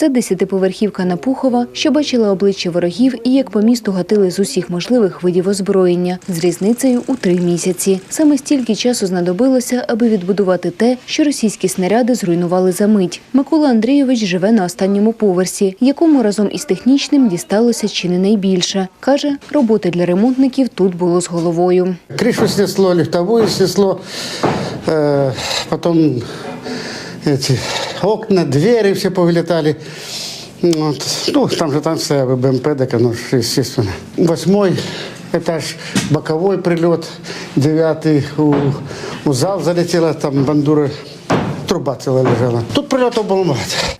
Це десятиповерхівка Напухова, що бачила обличчя ворогів і як по місту гатили з усіх можливих видів озброєння з різницею у три місяці. Саме стільки часу знадобилося, аби відбудувати те, що російські снаряди зруйнували за мить. Микола Андрійович живе на останньому поверсі, якому разом із технічним дісталося чи не найбільше. каже, роботи для ремонтників тут було з головою. Крышу снесло, лифтовую снесло, э, потом эти окна, двери все повылетали. Вот. Ну, там же там стоял БМП, так оно ж, естественно. Восьмой этаж, боковой прилет, девятый у, у зал залетела, там бандура, труба целая лежала. Тут прилетов было много.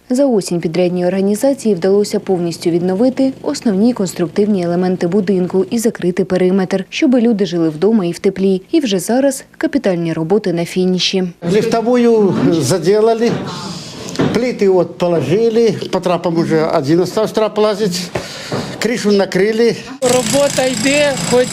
За осінь підрядній організації вдалося повністю відновити основні конструктивні елементи будинку і закрити периметр, щоби люди жили вдома і в теплі. І вже зараз капітальні роботи на фініші. Лифтовую заделали, плиты вот положили, по трапам уже один остался трап лазить, крышу накрыли. Робота йде, хоч,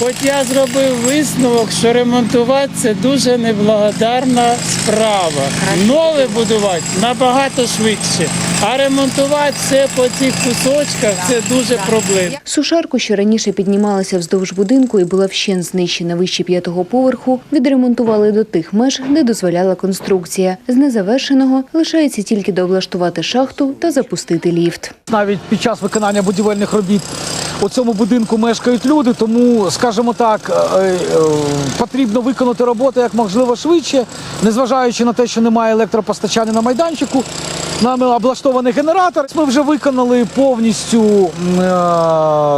хоч я зробив висновок, що ремонтувати це дуже неблагодарна справа. Нове будувати набагато швидше, а ремонтувати все по цих кусочках це дуже проблемно. Сушарку, що раніше піднімалася вздовж будинку і була вщен знищена вище п'ятого поверху, відремонтували до тих меж, де дозволяла конструкція. З незавершеного лишається тільки дооблаштувати шахту та запустити ліфт. навіть під час виконання будівельних робіт у цьому будинку мешкають люди, тому, скажімо так, е, е, потрібно виконати роботу як можливо швидше, незважаючи на те, що немає електропостачання на майданчику. Нами облаштований генератор. Ми вже виконали повністю е,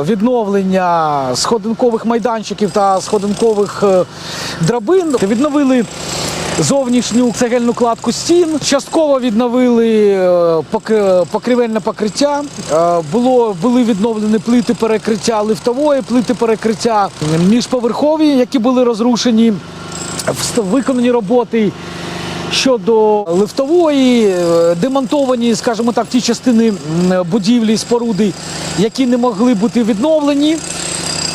відновлення сходинкових майданчиків та сходинкових драбин. Відновили зовнішню цегельну кладку стін. Частково відновили е, пок- покрівельне покриття. Е, Було були відновлені плити перекриття лифтової, плити перекриття міжповерхові, які були розрушені. Виконані роботи щодо лифтової, е, демонтовані, скажімо так, ті частини будівлі, споруди, які не могли бути відновлені.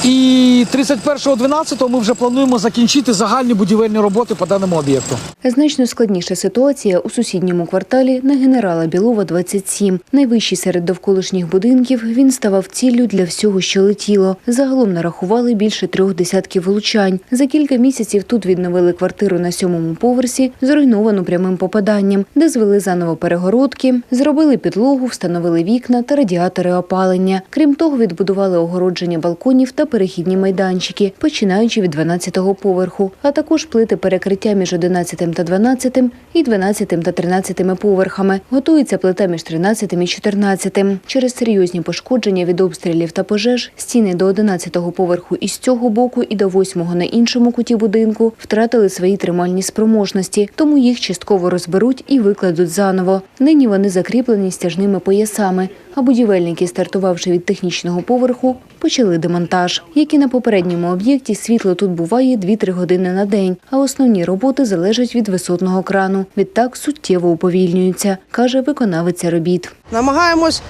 І 31.12 ми вже плануємо закінчити загальні будівельні роботи по даному об'єкту. Значно складніша ситуація у сусідньому кварталі на генерала Білова 27. Найвищий серед довколишніх будинків він ставав ціллю для всього, що летіло. Загалом нарахували більше трьох десятків влучань. За кілька місяців тут відновили квартиру на сьомому поверсі, зруйновану прямим попаданням, де звели заново перегородки, зробили підлогу, встановили вікна та радіатори опалення. Крім того, відбудували огородження балконів та перехідні майданчики, починаючи від 12-го поверху, а також плити перекриття між 11 та 12 і 12 та 13 поверхами. Готується плита між 13 і 14. Через серйозні пошкодження від обстрілів та пожеж стіни до 11-го поверху із цього боку і до 8-го на іншому куті будинку втратили свої тримальні спроможності, тому їх частково розберуть і викладуть заново. Нині вони закріплені стяжними поясами, а будівельники, стартувавши від технічного поверху, почали демонтаж. Як і на попередньому об'єкті, світло тут буває 2-3 години на день, а основні роботи залежать від висотного крану. Відтак суттєво уповільнюються, каже виконавиця робіт. Намагаємось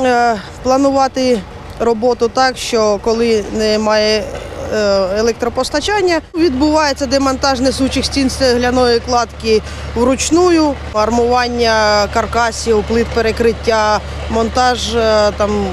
е, планувати роботу так, що коли немає електропостачання, відбувається демонтаж несучих стін цегляної кладки вручную, армування каркасів, плит перекриття, монтаж е, там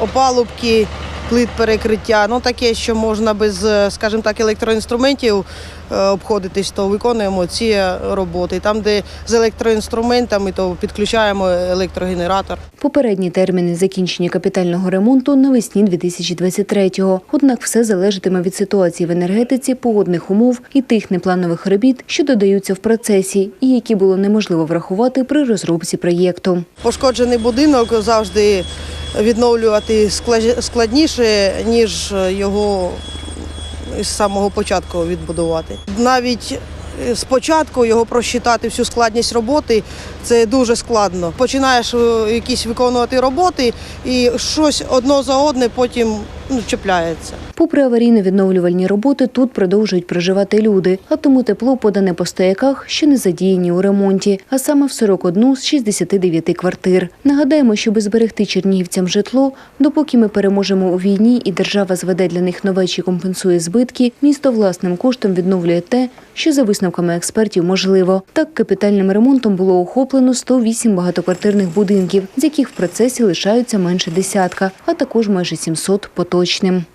опалубки. Плит перекриття, ну таке, що можна без, е, скажімо так, електроінструментів е, обходитись, то виконуємо ці роботи. Там, де з електроінструментами, то підключаємо електрогенератор. Попередні терміни закінчення капітального ремонту навесні 2023-го. Однак все залежатиме від ситуації в енергетиці, погодних умов і тих непланових робіт, що додаються в процесі, і які було неможливо врахувати при розробці проєкту. Пошкоджений будинок завжди відновлювати скла- складніше, ніж його з самого початку відбудувати. Навіть спочатку його просчитати всю складність роботи це дуже складно. Починаєш е, якісь виконувати роботи і щось одно за одне потім ну, чіпляється. Попри аварійно-відновлювальні роботи, тут продовжують проживати люди, а тому тепло подане по стояках, що не задіяні у ремонті, а саме в 41 з 69 квартир. Нагадаємо, щоб зберегти чернігівцям житло, допоки ми переможемо у війні і держава зведе для них нове чи компенсує збитки, місто власним коштом відновлює те, що за висновками експертів можливо. Так, капітальним ремонтом було охоплено 108 багатоквартирних будинків, з яких в процесі лишаються менше десятка, а також майже 700 поточним.